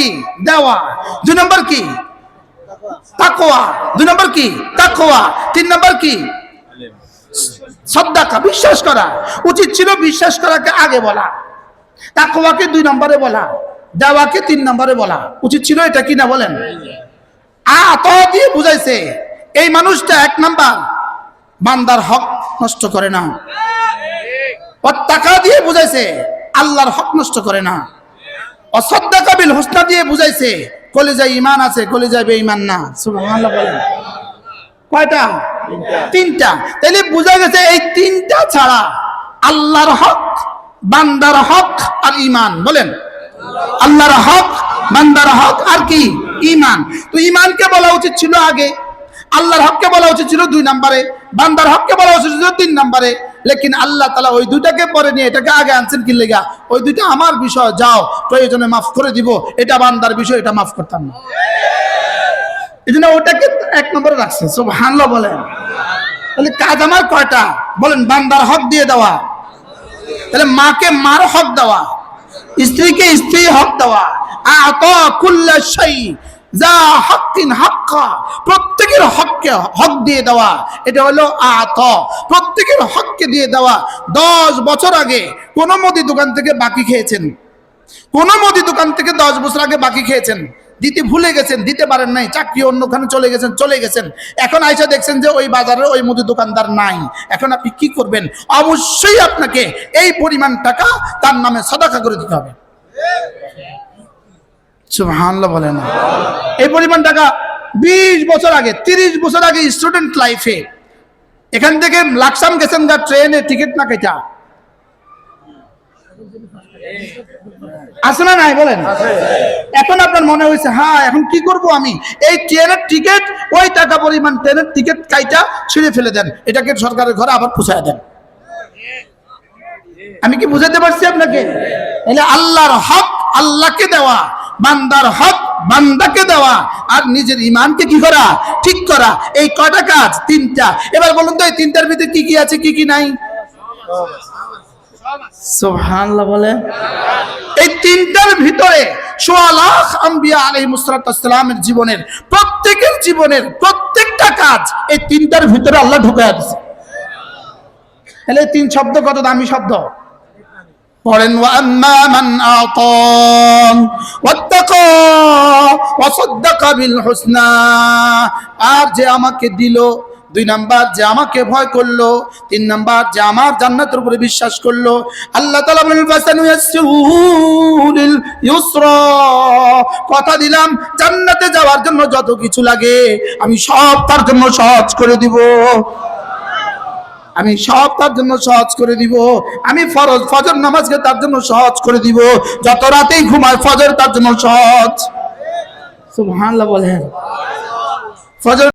কি? দেওয়া। দুই নম্বর কি? তাকোয়া দুই নম্বর কি? তাকোয়া তিন নম্বর কি? সদ্দাকা, বিশ্বাস করা। উচিত ছিল বিশ্বাস করাকে আগে বলা। তাকওয়াকে দুই নম্বরে বলা। দেওয়াকে তিন নম্বরে বলা। উচিত ছিল এটা কি না বলেন? দিয়ে বুঝাইছে। এই মানুষটা এক নাম্বার। বান্দার হক নষ্ট করে না। দিয়ে বুঝাইছে। আল্লাহর হক নষ্ট করে না। অসদ্দা কাবিল হোসনা দিয়ে বুঝাইছে, কলেজায় ইমান আছে, কলেজায় বেঈমান না। কয়টা? তিনটা। তাইলে বোঝা গেছে এই তিনটা ছাড়া আল্লাহর হক, বান্দার হক আর ইমান বলেন। আল্লাহর হক, বান্দার হক আর কি? ইমান তো ইমানকে বলা উচিত ছিল আগে। আল্লাহর হককে বলা উচিত ছিল দুই নম্বরে। বান্দার হককে বলা উচিত ছিল তিন নম্বরে। লেকিন আল্লাহ তালা ওই দুইটাকে পরে নিয়ে এটাকে আগে আনছেন কি লেগা? ওই দুইটা আমার বিষয়, যাও, প্রয়োজনে মাফ করে দিব। এটা বান্দার বিষয়, এটা মাফ করতাম না। এই জন্য ওটাকে এক নম্বরে রাখছে সব হানলো বলেন। তাহলে কাজ আমার কয়টা? বলেন, বান্দার হক দিয়ে দেওয়া। তাহলে মাকে মার হক দেওয়া, স্ত্রীকে স্ত্রী হক দেওয়া। আত কুল্লা যা হকিন হক্কা, প্রত্যেকের হককে হক দিয়ে দেওয়া, এটা হলো আত। প্রত্যেকের হককে দিয়ে দেওয়া, দশ বছর আগে কোন মুদি দোকান থেকে বাকি খেয়েছেন। কোন মুদি দোকান থেকে দশ বছর আগে বাকি খেয়েছেন। দিতে ভুলে গেছেন, দিতে পারেন নাই, চাকরি অন্যখানে চলে গেছেন চলে গেছেন। এখন আইসা দেখছেন যে ওই বাজারে ওই মুদি দোকানদার নাই। এখন আপনি কি করবেন? অবশ্যই আপনাকে এই পরিমাণ টাকা তার নামে সদাকা করে দিতে হবে। সুবহানাল্লাহ বলেন এই পরিমাণ টাকা বিশ বছর আগে, তিরিশ বছর আগে স্টুডেন্ট লাইফে এখান থেকে লাকসাম গেছেন গা ট্রেনে টিকিট না কেটা। আছে না নাই বলেন? এখন আপনার মনে হয়েছে হ্যাঁ এখন কি করব আমি? এই ট্রেনের টিকিট, ওই টাকা পরিমাণ ট্রেনের টিকিট কাইটা ছিঁড়ে ফেলে দেন। এটাকে সরকারের ঘরে আবার পুষায় দেন। আমি কি বুঝাতে পারছি আপনাকে? তাহলে আল্লাহর হক আল্লাহকে দেওয়া। বান্দার হক বান্দাকে দেওয়া আর নিজের ইমানকে কি করা? ঠিক করা। এই কটা কাজ? তিনটা। এবার বলুন তো এই তিনটার ভিতরে কি কি আছে কি কি নাই? সুবহানাল্লাহ বলে। এই তিনটার ভিতরে সোয়া লাখ আম্বিয়া আলাই মুসরাতামের জীবনের প্রত্যেকের জীবনের প্রত্যেকটা কাজ এই তিনটার ভিতরে আল্লাহ ঢুকায় দিছে। তাহলে তিন শব্দ কত দামি শব্দ? পড়েন হুসনা। আর যে আমাকে দিল, দুই নাম্বার যে আমাকে ভয় করল, তিন নাম্বার যে আমার জান্নাতের উপরে বিশ্বাস করল, আল্লাহ কথা দিলাম, জান্নাতে যাওয়ার জন্য যত কিছু লাগে, আমি সব তার জন্য সহজ করে দিব। আমি সব তার জন্য সহজ করে দিব। আমি ফরজ, ফজর নামাজকে তার জন্য সহজ করে দিব। যত রাতেই ঘুমায়, ফজর তার জন্য সহজ। সুবহানাল্লাহ বলেন। ফজর